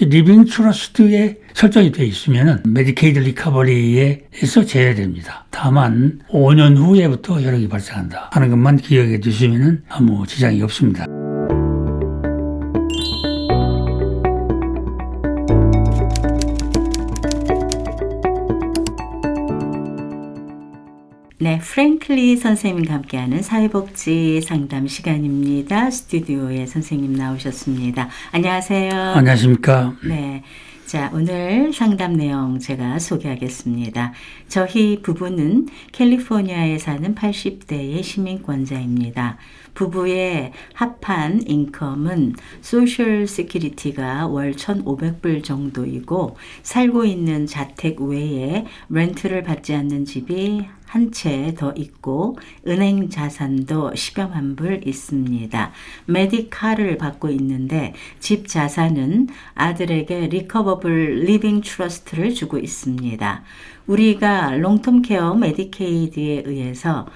이것이 리빙 트러스트에 설정이 되어 있으면은 메디케이드 리커버리에서 제외됩니다. 다만 5년 후에부터 혈액이 발생한다 하는 것만 기억해 두시면은 아무 지장이 없습니다. 네, 프랭클리 선생님과 함께하는 사회복지 상담 시간입니다. 스튜디오에 선생님 나오셨습니다. 안녕하세요. 안녕하십니까? 네. 자, 오늘 상담 내용 제가 소개하겠습니다. 저희 부부는 캘리포니아에 사는 80대의 시민권자입니다. 부부의 합한 인컴은 소셜 시큐리티가 월 1,500불 정도이고 살고 있는 자택 외에 렌트를 받지 않는 집이 한 채 더 있고 은행 자산도 10여만 불 있습니다. 메디카를 받고 있는데 집 자산은 아들에게 리커버블 리빙 트러스트를 주고 있습니다. 우리가 롱텀 케어 메디케이드에 의해서 어,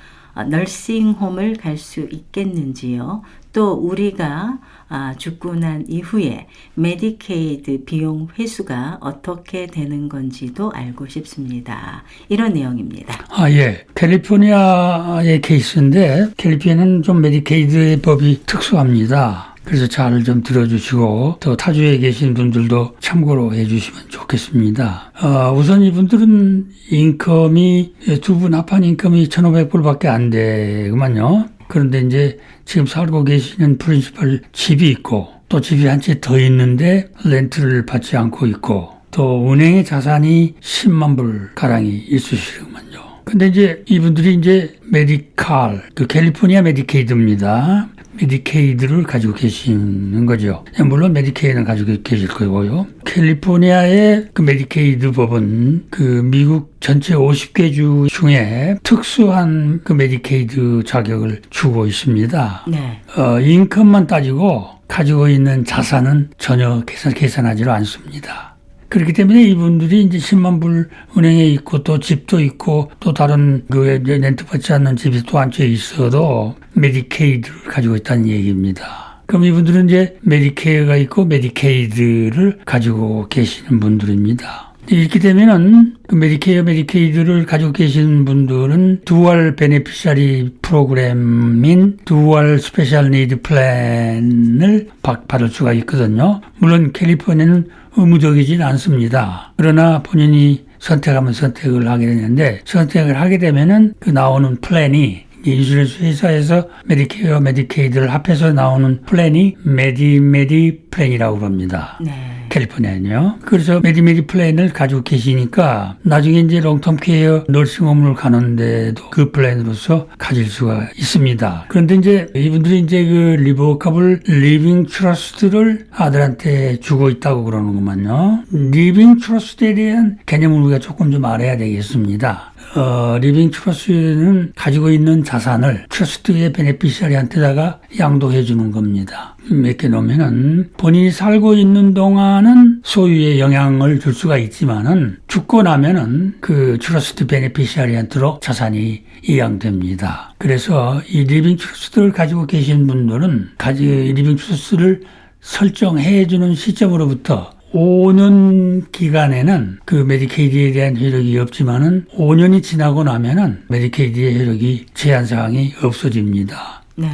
널싱홈을 갈 수 있겠는지요? 또 우리가 아, 죽고 난 이후에 메디케이드 비용 회수가 어떻게 되는 건지도 알고 싶습니다. 이런 내용입니다. 아, 예. 캘리포니아의 케이스인데, 캘리포니아는 좀 메디케이드의 법이 특수합니다. 그래서 잘 좀 들어주시고, 또 타주에 계신 분들도 참고로 해주시면 좋겠습니다. 어, 우선 이분들은 인컴이, 두 분 합한 인컴이 1,500불 밖에 안 되구만요. 그런데 이제 지금 살고 계시는 프린시펄 집이 있고, 또 집이 한 채 더 있는데, 렌트를 받지 않고 있고, 또 은행의 자산이 10만 불 가량이 있으시구만요. 근데 이제 이분들이 이제 메디칼, 그 캘리포니아 메디케이드입니다. 메디케이드를 가지고 계시는 거죠. 물론 메디케이드는 가지고 계실 거고요. 캘리포니아의 그 메디케이드 법은 그 미국 전체 50개 주 중에 특수한 그 메디케이드 자격을 주고 있습니다. 네. 어, 인컴만 따지고 가지고 있는 자산은 전혀 계산, 계산하지를 않습니다. 그렇기 때문에 이분들이 이제 10만 불 은행에 있고 또 집도 있고 또 다른 그 렌트 받지 않는 집이 또한채 있어도 메디케이드를 가지고 있다는 얘기입니다. 그럼 이분들은 이제 메디케어가 있고 메디케이드를 가지고 계시는 분들입니다. 이렇게 되면은 그 메디케어 메디케이드를 가지고 계신 분들은 두알 베네피샤리 프로그램인 두알 스페셜 니드 플랜을 받- 받을 수가 있거든요. 물론 캘리포니아는 의무적이진 않습니다. 그러나 본인이 선택하면 선택을 하게 되는데 선택을 하게 되면은 그 나오는 플랜이 인슈런스 회사에서 메디케어 메디케이드를 합해서 나오는 플랜이 메디메디 플랜이라고 합니다. 네. 캘리포니아는요. 그래서 메디메디 플랜을 가지고 계시니까 나중에 이제 롱텀 케어 널싱홈을 가는데도 그 플랜으로서 가질 수가 있습니다. 그런데 이제 이분들이 이제 그 리버커블 리빙 트러스트를 아들한테 주고 있다고 그러는구만요. 리빙 트러스트에 대한 개념을 우리가 조금 좀 알아야 되겠습니다. 어, 리빙 트러스트는 가지고 있는 자산을 트러스트의 베네피시아리한테다가 양도해 주는 겁니다. 몇개 놓으면은 본인이 살고 있는 동안은 소유에 영향을 줄 수가 있지만은 죽고 나면은 그 트러스트 베네피시아리한테로 자산이 이양됩니다. 그래서 이 리빙 트러스트를 가지고 계신 분들은 가지 리빙 트러스트를 설정해 주는 시점으로부터 5년 기간에는 그 메디케이드에 대한 효력이 없지만은 5년이 지나고 나면은 메디케이드의 효력이 제한 사항이 없어집니다. 네.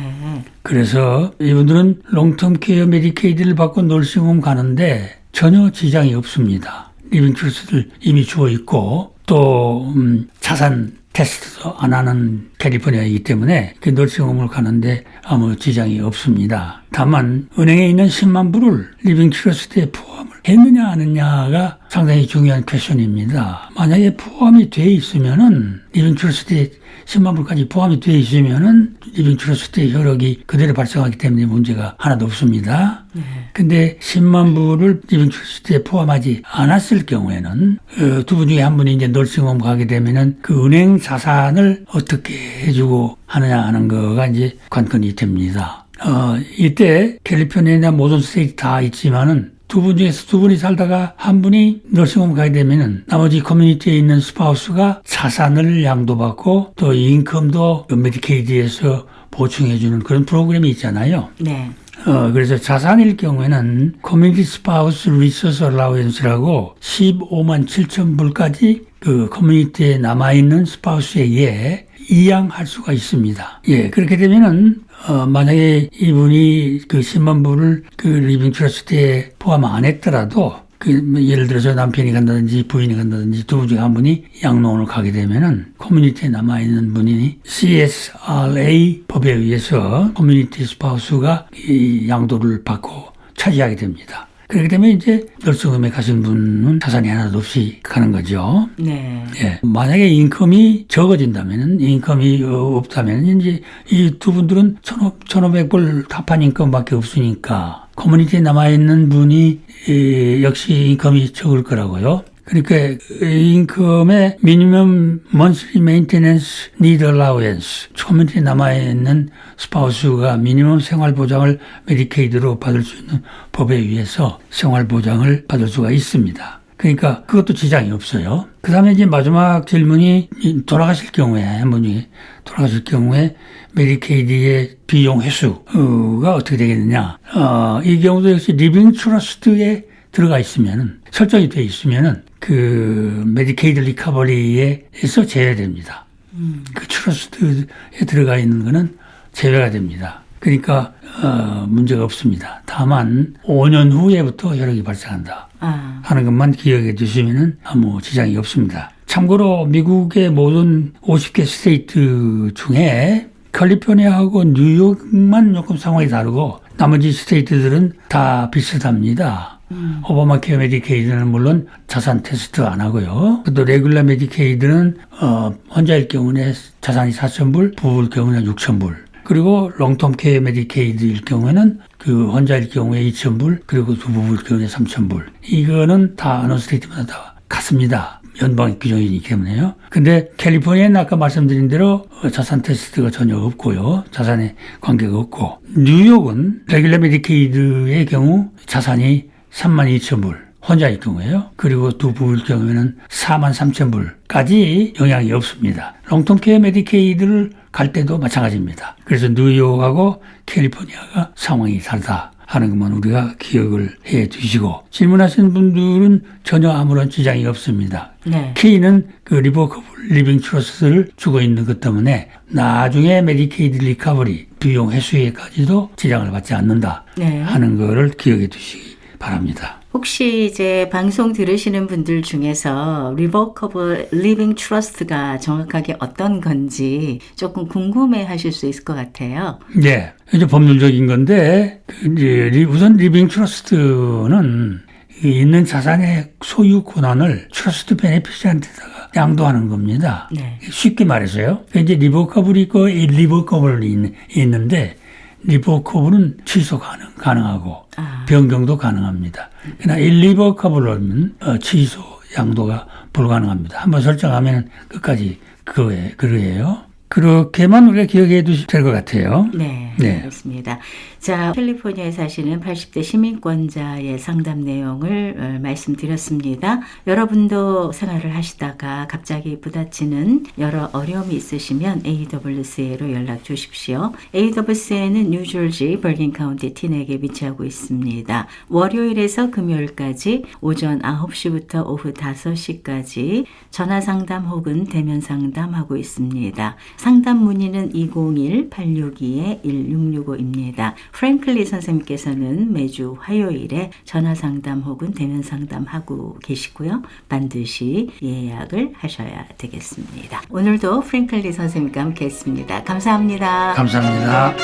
그래서 이분들은 롱텀 케어 메디케이드를 받고 널싱홈 가는데 전혀 지장이 없습니다. 리빙 트러스트를 이미 주어 있고 또 음, 자산 테스트도 안 하는 캘리포니아이기 때문에 그 널싱홈을 가는데 아무 지장이 없습니다. 다만 은행에 있는 10만 불을 리빙 트러스트에 포함을 했느냐 안 했느냐가 상당히 중요한 퀘션입니다. 만약에 포함이 돼 있으면은 리빙 트러스트에 10만 불까지 포함이 돼 있으면은 리빙 트러스트의 효력이 그대로 발생하기 때문에 문제가 하나도 없습니다. 근데 10만 불을 리빙 트러스트에 포함하지 않았을 경우에는 어, 두분 중에 한 분이 이제 널싱홈 가게 되면은 그 은행 자산을 어떻게 해주고 하느냐 하는 거가 이제 관건이 됩니다. 어, 이때 캘리포니아나 모든 스테이트 다 있지만은 두 분 중에서 두 분이 살다가 한 분이 널싱홈 가게 되면은 나머지 커뮤니티에 있는 스파우스가 자산을 양도받고 또 인컴도 그 메디케이드에서 보충해주는 그런 프로그램이 있잖아요. 네. 어, 그래서 자산일 경우에는 커뮤니티 스파우스 리소스 얼라우언스라고 15만 7천 불까지 그 커뮤니티에 남아있는 스파우스에게 이양할 수가 있습니다. 예, 그렇게 되면은 어, 만약에 이분이 그 10만 불을 그 리빙 트러스트에 포함 안 했더라도 그뭐 예를 들어서 남편이 간다든지 부인이 간다든지 두분중한 분이 양로원을 가게 되면은 커뮤니티에 남아 있는 분이 CSRA 법에 의해서 커뮤니티 스파우스가 이 양도를 받고 차지하게 됩니다. 그렇게 되면 이제 널스홈에 가신 분은 자산이 하나도 없이 가는 거죠. 네. 예. 만약에 인컴이 적어진다면은, 인컴이 어, 없다면, 이제 이 두 분들은 1,500불 합한 인컴밖에 없으니까, 커뮤니티에 남아있는 분이, 예, 역시 인컴이 적을 거라고요. 그러니까 인컴의 미니멈 먼슬리 메인테넌스 니드 얼라우언스 커뮤니티에 남아있는 스파우스가 미니멈 생활보장을 메디케이드로 받을 수 있는 법에 의해서 생활보장을 받을 수가 있습니다. 그러니까 그것도 지장이 없어요. 그 다음에 이제 마지막 질문이 이 돌아가실 경우에, 한 분이 돌아가실 경우에 메디케이드의 비용 회수가 어떻게 되겠느냐. 어, 이 경우도 역시 리빙 트러스트에 들어가 있으면은, 설정이 되어 있으면은 그 메디케이드 리커버리에서 제외됩니다. 그 트러스트에 들어가 있는 거는 제외가 됩니다. 그러니까 어, 문제가 없습니다. 다만 5년 후에부터 혈액이 발생한다. 아, 하는 것만 기억해 두시면은 아무 지장이 없습니다. 참고로 미국의 모든 50개 스테이트 중에 캘리포니아하고 뉴욕만 조금 상황이 다르고 나머지 스테이트들은 다 비슷합니다. 오바마 케어 메디케이드는 물론 자산 테스트 안 하고요. 또 레귤라 메디케이드는 어, 환자일 경우에 자산이 4,000불, 부부일 경우는 6,000불. 그리고 롱텀 케어 메디케이드일 경우에는 그 환자일 경우에 2,000불, 그리고 두 부부일 경우에 3,000불. 이거는 다 어느 스테이트마다 다 같습니다. 연방 규정이기 때문에요. 근데 캘리포니아는 아까 말씀드린 대로 어, 자산 테스트가 전혀 없고요. 자산에 관계가 없고 뉴욕은 레귤라 메디케이드의 경우 자산이 3만 2천 불 혼자일 경우에요. 그리고 두 부부일 경우에는 4만 3천 불까지 영향이 없습니다. 롱텀 케어 메디케이드를 갈 때도 마찬가지입니다. 그래서 뉴욕하고 캘리포니아가 상황이 다르다. 하는 것만 우리가 기억을 해 두시고 질문하신 분들은 전혀 아무런 지장이 없습니다. 네. K는 그 리버커블 리빙 트러스트를 주고 있는 것 때문에 나중에 메디케이드 리커버리 비용 회수에까지도 지장을 받지 않는다 네. 하는 거를 기억해 두시기 바랍니다. 혹시 이제 방송 들으시는 분들 중에서 리버커블 리빙 트러스트가 정확하게 어떤 건지 조금 궁금해 하실 수 있을 것 같아요. 예, 이제 법률적인 건데 그 이제 리- 우선 리빙 트러스트는 이 있는 자산의 소유 권한을 트러스트 베네피시한테다가 양도하는 겁니다. 네. 쉽게 말해서요. 이제 리버커블이 있고 이 리버커블이 있- 있는데 리버커블은 취소 가능, 가능하고 아, 변경도 가능합니다. 그러나 일리버커블은 어, 취소 양도가 불가능합니다. 한번 설정하면 끝까지 그거에 그거예요. 그렇게만 우리가 기억해 두시면 될 것 같아요. 네, 네. 알겠습니다. 자, 캘리포니아에 사시는 80대 시민권자의 상담 내용을 어, 말씀드렸습니다. 여러분도 생활을 하시다가 갑자기 부딪히는 여러 어려움이 있으시면 AWCA로 연락 주십시오. AWCA는 뉴저지 버긴 카운티 티넥에 위치하고 있습니다. 월요일에서 금요일까지 오전 9시부터 오후 5시까지 전화 상담 혹은 대면 상담하고 있습니다. 상담 문의는 201-862-1665입니다. 프랭클리 선생님께서는 매주 화요일에 전화 상담 혹은 대면 상담하고 계시고요. 반드시 예약을 하셔야 되겠습니다. 오늘도 프랭클리 선생님과 함께 했습니다. 감사합니다. 감사합니다.